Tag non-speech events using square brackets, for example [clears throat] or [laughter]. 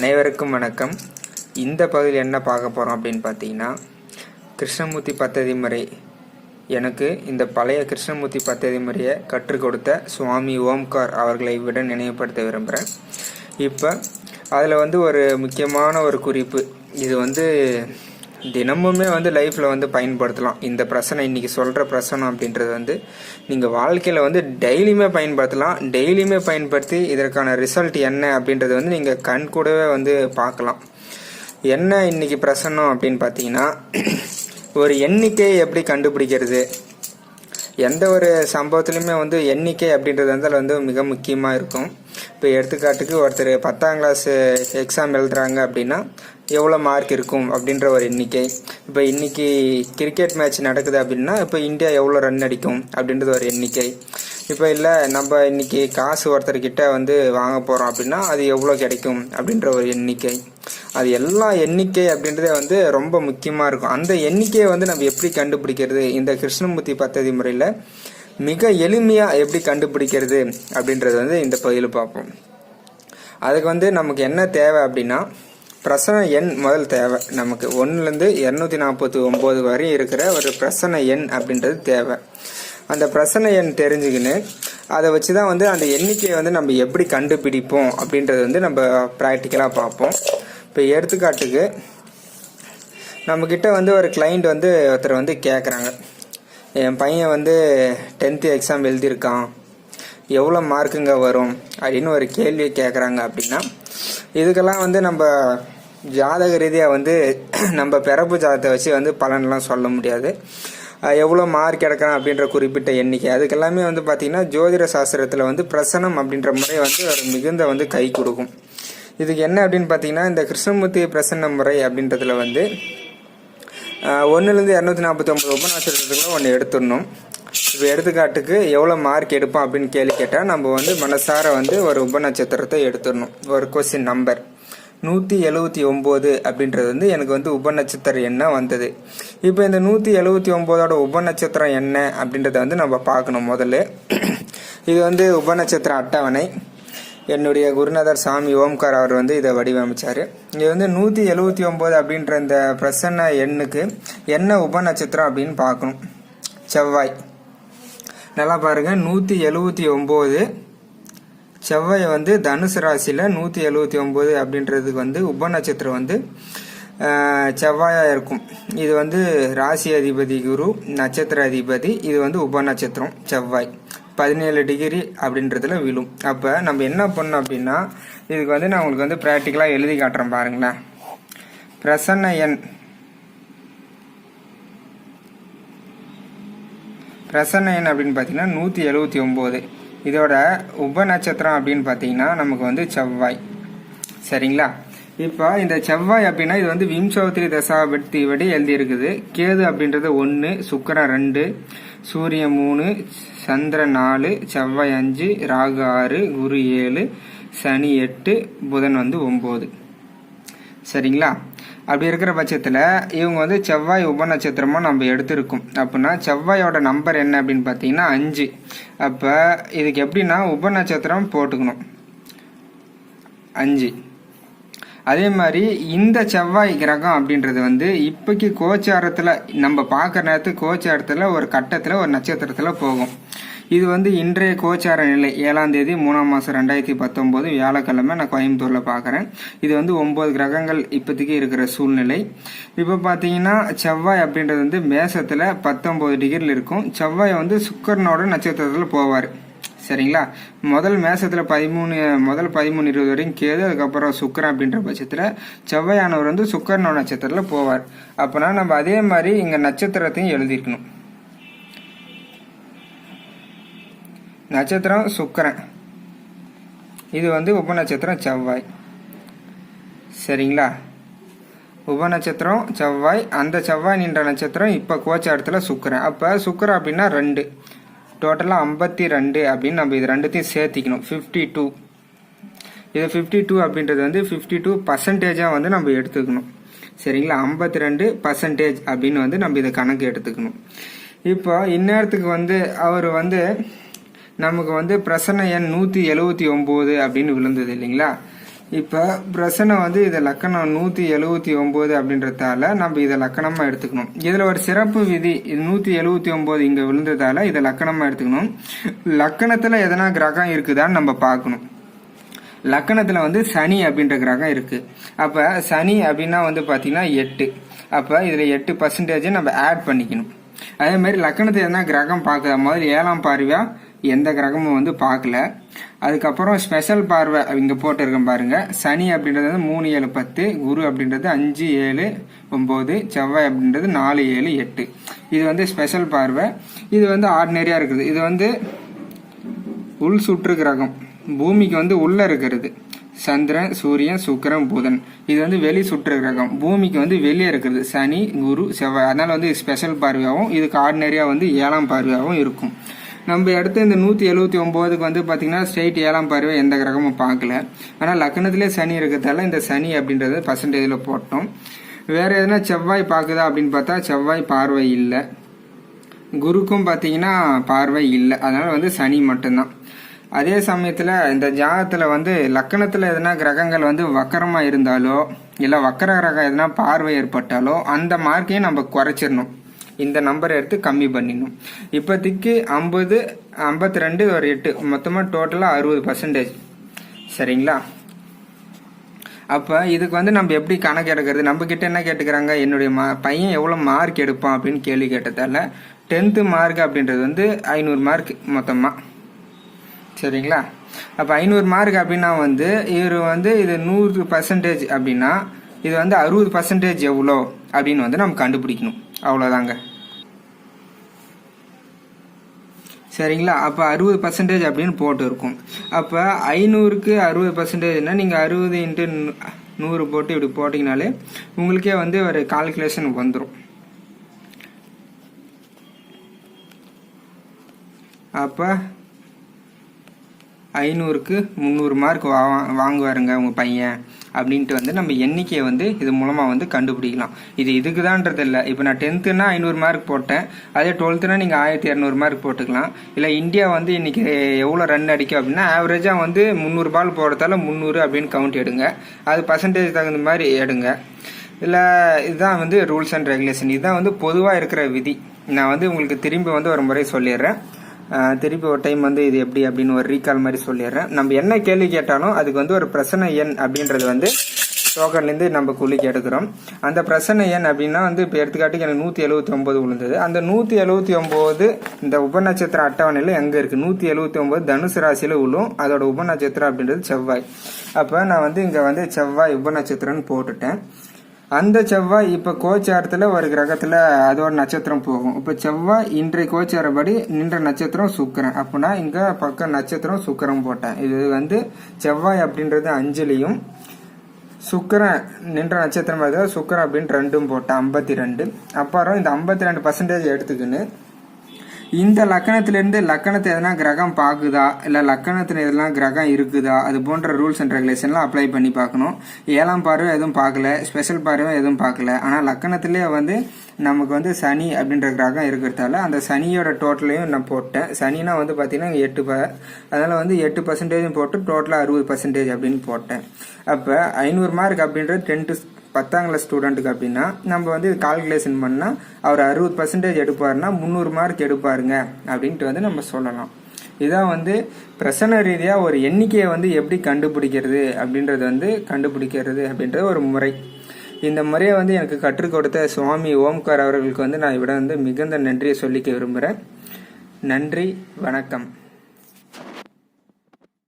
அனைவருக்கும் வணக்கம். இந்த பகுதியில் என்ன பார்க்க போகிறோம் அப்படின்னு பார்த்தீங்கன்னா கிருஷ்ணமூர்த்தி பத்ததி முறை. எனக்கு இந்த பழைய கிருஷ்ணமூர்த்தி பத்ததி முறையை கற்றுக் கொடுத்த சுவாமி ஓம்கார் அவர்களை விட நினைவுபடுத்த விரும்புகிறேன் இப்போ அதில் வந்து ஒரு முக்கியமான ஒரு குறிப்பு. இது வந்து தினமுமே வந்து லைஃப்பில் வந்து பயன்படுத்தலாம். இந்த பிரசனை இன்றைக்கி சொல்கிற பிரசனம் அப்படின்றது வந்து நீங்கள் வாழ்க்கையில் வந்து டெய்லியுமே பயன்படுத்தலாம். டெய்லியுமே பயன்படுத்தி இதற்கான ரிசல்ட் என்ன அப்படின்றது வந்து நீங்கள் கண் கூடவே வந்து பார்க்கலாம். என்ன இன்னைக்கு பிரசன்னம் அப்படின்னு பார்த்தீங்கன்னா ஒரு எண்ணிக்கையை எப்படி கண்டுபிடிக்கிறது? எந்த ஒரு சம்பவத்துலையுமே வந்து எண்ணிக்கை அப்படின்றது வந்து வந்து மிக முக்கியமாக இருக்கும். இப்போ எடுத்துக்காட்டுக்கு ஒருத்தர் பத்தாம் கிளாஸ் எக்ஸாம் எழுதுறாங்க அப்படின்னா எவ்வளோ மார்க் இருக்கும் அப்படின்ற ஒரு எண்ணிக்கை. இப்போ இன்றைக்கி கிரிக்கெட் மேட்ச் நடக்குது அப்படின்னா இப்போ இந்தியா எவ்வளோ ரன் அடிக்கும் அப்படின்றது ஒரு எண்ணிக்கை. இப்போ இல்லை நம்ம இன்றைக்கி காசு ஒருத்தர்கிட்ட வந்து வாங்க போகிறோம் அப்படின்னா அது எவ்வளோ கிடைக்கும் அப்படின்ற ஒரு எண்ணிக்கை. அது எல்லா எண்ணிக்கை அப்படின்றதே வந்து ரொம்ப முக்கியமாக இருக்கும். அந்த எண்ணிக்கையை வந்து நம்ம எப்படி கண்டுபிடிக்கிறது? இந்த கிருஷ்ணமூர்த்தி பத்ததி முறையில் மிக எளிமையாக எப்படி கண்டுபிடிக்கிறது அப்படின்றது வந்து இந்த பகுதியில் பார்ப்போம். அதுக்கு வந்து நமக்கு என்ன தேவை அப்படின்னா பிரசன எண் முதல் தேவை. நமக்கு ஒன்றுலேருந்து இரநூத்தி நாற்பத்தி ஒம்பது வரையும் இருக்கிற ஒரு பிரசன எண் அப்படின்றது தேவை. அந்த பிரசன எண் தெரிஞ்சுக்கின்னு அதை வச்சு தான் வந்து அந்த எண்ணிக்கையை வந்து நம்ம எப்படி கண்டுபிடிப்போம் அப்படின்றது வந்து நம்ம ப்ராக்டிக்கலாக பார்ப்போம். இப்போ எடுத்துக்காட்டுக்கு நம்மக்கிட்ட வந்து ஒரு கிளைண்ட் வந்து ஒருத்தர் வந்து கேட்குறாங்க என் பையன் வந்து டென்த்து எக்ஸாம் எழுதியிருக்கான். எவ்வளோ மார்க்குங்க வரும் அப்படின்னு ஒரு கேள்வி கேட்குறாங்க அப்படின்னா இதுக்கெல்லாம் வந்து நம்ம ஜாதக ரீதியாக வந்து [clears throat] நம்ம பிறப்பு ஜாதகத்தை வச்சு வந்து பலன்லாம் சொல்ல முடியாது. எவ்வளோ மார்க் கிடக்கிறான் அப்படின்ற குறிப்பிட்ட எண்ணிக்கை. அதுக்கெல்லாமே வந்து பார்த்திங்கன்னா ஜோதிட சாஸ்திரத்தில் வந்து பிரசனம் அப்படின்ற முறை வந்து ஒரு மிகுந்த வந்து கை கொடுக்கும். இதுக்கு என்ன அப்படின்னு பார்த்தீங்கன்னா இந்த கிருஷ்ணமூர்த்தி பிரசன்ன முறை அப்படின்றதுல வந்து ஒன்றுலேருந்து இரநூத்தி நாற்பத்தி ஒம்பது உபநாசத்துக்குள்ள ஒன்று எடுத்துடணும். இப்போ எடுத்துக்காட்டுக்கு எவ்வளோ மார்க் எடுப்போம் அப்படின்னு கேள்வி கேட்டால் நம்ம வந்து மனசார வந்து ஒரு உபநட்சத்திரத்தை எடுத்துடணும். ஒரு கொஸ்டின் நம்பர் நூற்றி எழுபத்தி ஒம்பது அப்படின்றது வந்து எனக்கு வந்து உபநட்சத்திரம் என்ன வந்தது. இப்போ இந்த நூற்றி எழுபத்தி ஒம்போதோட உபநட்சத்திரம் என்ன அப்படின்றத வந்து நம்ம பார்க்கணும் முதல்ல. இது வந்து உபநட்சத்திர அட்டவணை. என்னுடைய குருநாதர் சாமி ஓம்கார் அவர் வந்து இதை வடிவமைச்சார். இது வந்து நூற்றி எழுபத்தி ஒம்பது அப்படின்ற இந்த பிரசன்ன எண்ணுக்கு என்ன உபநட்சத்திரம் அப்படின்னு பார்க்கணும். செவ்வாய். நல்லா பாருங்கள் நூற்றி எழுபத்தி ஒம்பது. செவ்வாய் வந்து தனுசு ராசியில் நூற்றி எழுபத்தி ஒம்பது அப்படின்றதுக்கு வந்து உபநட்சத்திரம் வந்து செவ்வாயாக இருக்கும். இது வந்து ராசி அதிபதி குரு நட்சத்திர அதிபதி இது வந்து உபநட்சத்திரம் செவ்வாய். பதினேழு டிகிரி அப்படின்றதுல விழும். அப்போ நம்ம என்ன பண்ணோம் அப்படின்னா இதுக்கு வந்து நான் உங்களுக்கு வந்து ப்ராக்டிக்கலாக எழுதி காட்டுறேன் பாருங்களேன். பிரசன்ன எண் பிரசன்ன எண் அப்படின்னு பார்த்தீங்கன்னா நூற்றி எழுபத்தி ஒம்பது. இதோட உப நட்சத்திரம் அப்படின்னு பார்த்தீங்கன்னா நமக்கு வந்து செவ்வாய். சரிங்களா? இப்போ இந்த செவ்வாய் அப்படின்னா இது வந்து விம்சோத்திரி தசாபக்தி படி எழுதியிருக்குது. கேது அப்படின்றது ஒன்று சுக்கரன் ரெண்டு சூரியன் மூணு சந்திரன் நாலு செவ்வாய் அஞ்சு ராகு ஆறு குரு ஏழு சனி எட்டு புதன் வந்து ஒம்பது. சரிங்களா? அப்படி இருக்கிற பட்சத்தில் இவங்க வந்து செவ்வாய் உபநட்சத்திரமாக நம்ம எடுத்திருக்கோம். அப்படின்னா செவ்வாயோட நம்பர் என்ன அப்படின்னு பார்த்தீங்கன்னா அஞ்சு. அப்போ இதுக்கு எப்படின்னா உப நட்சத்திரம் போட்டுக்கணும். அஞ்சு. அதே மாதிரி இந்த செவ்வாய் கிரகம் அப்படின்றது வந்து இப்போக்கு கோச்சாரத்தில் நம்ம பார்க்குற நேரத்துக்கு கோச்சாரத்தில் ஒரு கட்டத்தில் ஒரு நட்சத்திரத்தில் போகும். இது வந்து இன்றைய கோச்சார நிலை. ஏழாம் தேதி மூணாம் மாதம் ரெண்டாயிரத்தி பத்தொம்போது வியாழக்கிழமை நான் கோயம்புத்தூரில் பார்க்குறேன் இது வந்து ஒம்பது கிரகங்கள் இப்போதைக்கு இருக்கிற சூழ்நிலை. இப்போ பார்த்தீங்கன்னா செவ்வாய் அப்படின்றது வந்து மேசத்தில் பத்தொம்போது டிகிரியில் இருக்கும். செவ்வாய் வந்து சுக்கரனோட நட்சத்திரத்தில் போவார். சரிங்களா? முதல் மேசத்தில் பதிமூணு முதல் பதிமூணு இருபது வரைக்கும் கேது அதுக்கப்புறம் சுக்கரன் அப்படின்ற பட்சத்தில் செவ்வாயானவர் வந்து சுக்கரனோட நட்சத்திரத்தில் போவார். அப்போனா நம்ம அதே மாதிரி இங்கே நட்சத்திரத்தையும் எழுதியிருக்கணும். நட்சத்திரம் சுக்கரன். இது வந்து உப நட்சத்திரம் செவ்வாய். சரிங்களா? உப நட்சத்திரம் செவ்வாய் அந்த செவ்வாய் நின்ற நட்சத்திரம் இப்போ கோச்சாரத்தில் சுக்கரன். அப்போ சுக்கரன் அப்படின்னா ரெண்டு. டோட்டலாக ஐம்பத்தி ரெண்டு அப்படின்னு நம்ம இது ரெண்டுத்தையும் சேர்த்திக்கணும். ஃபிஃப்டி டூ இது ஃபிஃப்டி டூ அப்படின்றது வந்து ஃபிஃப்டி டூ பர்சன்டேஜாக வந்து நம்ம எடுத்துக்கணும். சரிங்களா? ஐம்பத்தி ரெண்டு பர்சன்டேஜ் அப்படின்னு வந்து நம்ம இதை கணக்கு எடுத்துக்கணும். இப்போ இந்நேரத்துக்கு வந்து அவர் வந்து நமக்கு வந்து பிரசன்ன எண் நூற்றி எழுபத்தி ஒம்பது அப்படின்னு விழுந்தது இல்லைங்களா? இப்போ பிரசனை வந்து இதை லக்கணம் நூற்றி எழுவத்தி ஒம்பது அப்படின்றதால நம்ம இதை லக்கணமாக எடுத்துக்கணும். இதில் ஒரு சிறப்பு விதி இது நூற்றி எழுபத்தி ஒம்பது இங்கே விழுந்ததால இதை லக்கணமாக எடுத்துக்கணும். லக்கணத்தில் எதனா கிரகம் இருக்குதான்னு நம்ம பார்க்கணும். லக்கணத்தில் வந்து சனி அப்படின்ற கிரகம் இருக்குது அப்போ சனி அப்படின்னா வந்து பார்த்தீங்கன்னா எட்டு. அப்போ இதில் எட்டு பர்சன்டேஜை நம்ம ஆட் பண்ணிக்கணும். அதே மாதிரி லக்கணத்தை எதனா கிரகம் பார்க்குற மாதிரி ஏழாம் பார்வையாக எந்த கிரகமும் வந்து பார்க்கல. அதுக்கப்புறம் ஸ்பெஷல் பார்வை இங்கே போட்டிருக்கேன் பாருங்க. சனி அப்படின்றது வந்து மூணு ஏழு பத்து குரு அப்படின்றது அஞ்சு ஏழு ஒம்பது செவ்வாய் அப்படின்றது நாலு ஏழு எட்டு. இது வந்து ஸ்பெஷல் பார்வை. இது வந்து ஆர்டினரியாக இருக்குது. இது வந்து உள் சுற்று கிரகம். பூமிக்கு வந்து உள்ள இருக்கிறது. சந்திரன் சூரியன் சுக்கரன் புதன். இது வந்து வெளி சுற்று கிரகம். பூமிக்கு வந்து வெளியே இருக்கிறது. சனி குரு செவ்வாய். அதனால வந்து ஸ்பெஷல் பார்வையாகவும் இதுக்கு ஆர்டினரியாக வந்து ஏழாம் பார்வையாகவும் இருக்கும். நம்ம அடுத்து இந்த நூற்றி எழுபத்தி ஒம்போதுக்கு வந்து பார்த்தீங்கன்னா ஸ்ட்ரெயிட் ஏழாம் பார்வை எந்த கிரகமும் பார்க்கல. ஆனால் லக்னத்திலே சனி இருக்கிறதால இந்த சனி அப்படின்றது பர்சன்டேஜில் போட்டோம். வேறு எதுனா செவ்வாய் பார்க்குதா அப்படின்னு பார்த்தா செவ்வாய் பார்வை இல்லை. குருக்கும் பார்த்தீங்கன்னா பார்வை இல்லை. அதனால் வந்து சனி மட்டும்தான். அதே சமயத்தில் இந்த ஜாதகத்தில் வந்து லக்கணத்தில் எதனா கிரகங்கள் வந்து வக்கரமாக இருந்தாலோ இல்லை வக்கர கிரகம் எதனா பார்வை ஏற்பட்டாலோ அந்த மார்க்கையும் நம்ம குறைச்சிடணும். இந்த நம்பரை எடுத்து கம்மி பண்ணிடணும். இப்போதைக்கு ஐம்பது ஐம்பத்தி ரெண்டு ஒரு எட்டு மொத்தமாக டோட்டலாக அறுபது பர்சன்டேஜ் சரிங்களா? அப்போ இதுக்கு வந்து நம்ம எப்படி கணக்கு எடுக்கிறது? நம்ம கிட்ட என்ன கேட்டுக்கிறாங்க? என்னுடைய மா பையன் எவ்வளோ மார்க் எடுப்பான் அப்படின்னு கேள்வி கேட்டதால டென்த்து மார்க் அப்படின்றது வந்து ஐநூறு மார்க் மொத்தமாக சரிங்களா? அப்போ ஐநூறு மார்க் அப்படின்னா வந்து இவர் வந்து இது நூறு பர்சன்டேஜ் அப்படின்னா இது வந்து அறுபது பர்சன்டேஜ் எவ்வளோ அப்படின்னு வந்து நம்ம கண்டுபிடிக்கணும். அவ்வளோதாங்க. சரிங்களா? அப்போ அறுபது பர்சன்டேஜ் அப்படின்னு போட்டு இருக்கும் அப்போ ஐநூறுக்கு அறுபது பர்சன்டேஜ்னா நீங்கள் அறுபது இன்ட்டு நூறு போட்டு இப்படி போட்டிங்கனாலே உங்களுக்கே வந்து ஒரு கால்குலேஷன் வந்துடும் அப்போ ஐநூறுக்கு முந்நூறு மார்க் வா வாங்குவாருங்க உங்கள் பையன். அப்படின்ட்டு வந்து நம்ம எண்ணிக்கையை வந்து இது மூலமாக வந்து கண்டுபிடிக்கலாம். இது இதுக்கு தான்றது இல்லை. இப்போ நான் டென்த்துனா ஐநூறு மார்க் போட்டேன். அதே டுவெல்த்துனா நீங்கள் ஆயிரத்தி இரநூறு மார்க் போட்டுக்கலாம். இல்லை இந்தியா வந்து இன்றைக்கி எவ்வளோ ரன் அடிக்கும் அப்படின்னா ஆவரேஜாக வந்து முந்நூறு பால் போடுறதால முந்நூறு அப்படின்னு கவுண்ட் எடுங்க. அது பர்சன்டேஜ் தகுந்த மாதிரி எடுங்க. இல்லை இதுதான் வந்து ரூல்ஸ் அண்ட் ரெகுலேஷன் இதுதான் வந்து பொதுவாக இருக்கிற விதி. நான் வந்து உங்களுக்கு திரும்பி வந்து ஒரு முறை சொல்லிடுறேன். திருப்பி ஒரு டைம் வந்து இது எப்படி அப்படின்னு ஒரு ரீகால் மாதிரி சொல்லிடுறேன். நம்ம என்ன கேள்வி கேட்டாலும் அதுக்கு வந்து ஒரு பிரச்சனை எண் அப்படின்றது வந்து டோக்கன்லேருந்து நம்ம குளிக்க எடுக்கிறோம். அந்த பிரச்சனை எண் அப்படின்னா வந்து இப்போ எடுத்துக்காட்டுக்கு எனக்கு நூற்றி எழுபத்தி ஒம்பது விழுந்தது. அந்த நூற்றி எழுபத்தி ஒம்பது இந்த உபநட்சத்திர அட்டவணையில் எங்கே இருக்குது நூற்றி எழுபத்தி ஒம்பது தனுசு ராசியில் விழும் அதோட உபநட்சத்திரம் அப்படின்றது செவ்வாய். அப்போ நான் வந்து இங்கே வந்து செவ்வாய் உபநட்சத்திரம்னு போட்டுட்டேன். அந்த செவ்வாய் இப்போ கோச்சாரத்தில் ஒரு கிரகத்தில் அதோட நட்சத்திரம் போகும். இப்போ செவ்வாய் இன்றைய கோச்சாரப்படி நின்ற நட்சத்திரம் சுக்கரன். அப்படின்னா இங்கே பக்கம் நட்சத்திரம் சுக்கரம் போட்டேன். இது வந்து செவ்வாய் அப்படின்றது அஞ்சலியும் சுக்கரன் நின்ற நட்சத்திரம் சுக்கரன் அப்படின்னு ரெண்டும் போட்டேன் ஐம்பத்தி ரெண்டு. அப்புறம் இந்த ஐம்பத்தி ரெண்டு பர்சன்டேஜ் எடுத்துக்கின்னு இந்த லக்கணத்திலேருந்து லக்கணத்தை எதனா கிரகம் பார்க்குதா? இல்லை லக்கணத்தில் எதெல்லாம் கிரகம் இருக்குதா? அது போன்ற ரூல்ஸ் அண்ட் ரெகுலேஷன்லாம் அப்ளை பண்ணி பார்க்கணும். ஏழாம் பார்வை எதுவும் பார்க்கல. ஸ்பெஷல் பார்வை எதுவும் பார்க்கல. ஆனால் லக்கணத்திலே வந்து நமக்கு வந்து சனி அப்படின்ற கிரகம் இருக்கிறதால அந்த சனியோட டோட்டலையும் நான் போட்டேன். சனினா வந்து பார்த்தீங்கன்னா எட்டு ப அதனால் வந்து எட்டு பர்சன்டேஜும் போட்டு டோட்டலாக அறுபது பர்சன்டேஜ் அப்படின்னு போட்டேன். அப்போ ஐநூறு மார்க் அப்படின்றது டென்த்து பத்தாம் கிளாஸ் ஸ்டூடெண்ட்டுக்கு அப்படின்னா நம்ம வந்து கால்குலேஷன் பண்ணால் அவர் அறுபது பர்சன்டேஜ் எடுப்பாருன்னா முந்நூறு மார்க் எடுப்பாருங்க அப்படின்ட்டு வந்து நம்ம சொல்லலாம். இதான் வந்து பிரசன ரீதியாக ஒரு எண்ணிக்கையை வந்து எப்படி கண்டுபிடிக்கிறது அப்படின்றது வந்து கண்டுபிடிக்கிறது அப்படின்றது ஒரு முறை. இந்த முறையை வந்து எனக்கு கற்றுக் கொடுத்த சுவாமி ஓம்கார் அவர்களுக்கு வந்து நான் இவிட வந்து மிகுந்த நன்றியை சொல்லிக்க விரும்புகிறேன் நன்றி வணக்கம்.